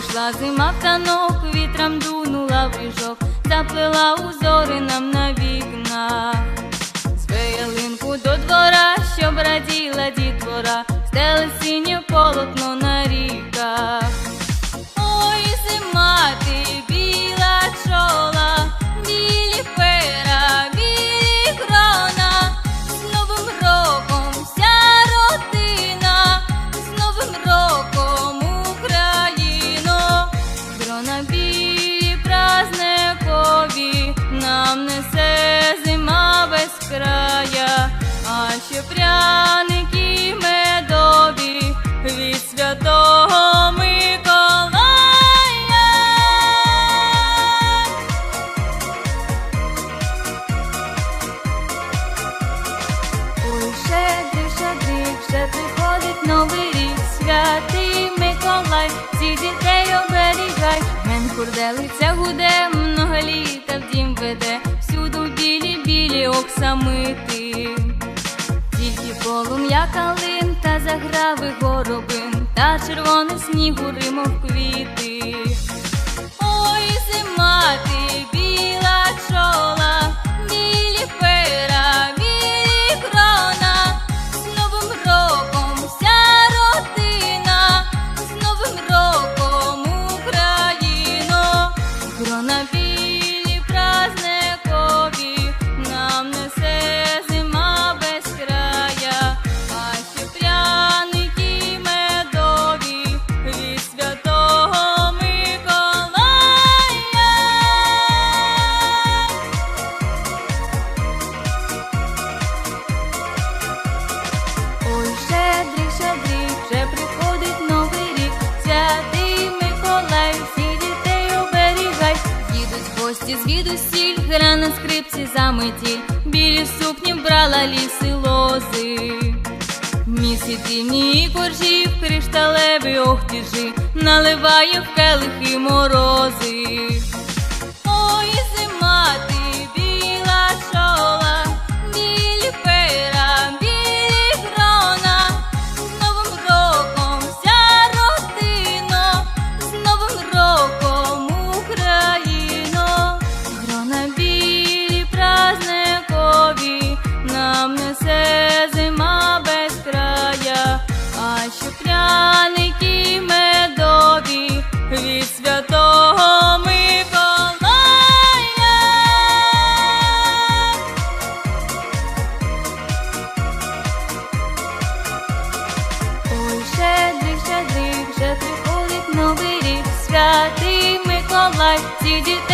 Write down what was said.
Прийшла зима в танок, вітрам дунула в ріжок, заплела узори нам на Метелиця гуде, много літа в дім веде, всюду білі-білі оксамити, тільки полум'я калин та заграви горобин, та червоний сніг римов квіти. Ой, зима ти гості звідусіль, гра на скрипці заметіль, білі сукні брала ліси лози, місяцівні коржі в кришталеві охтіжі, наливає в келихи морози. Вийдіть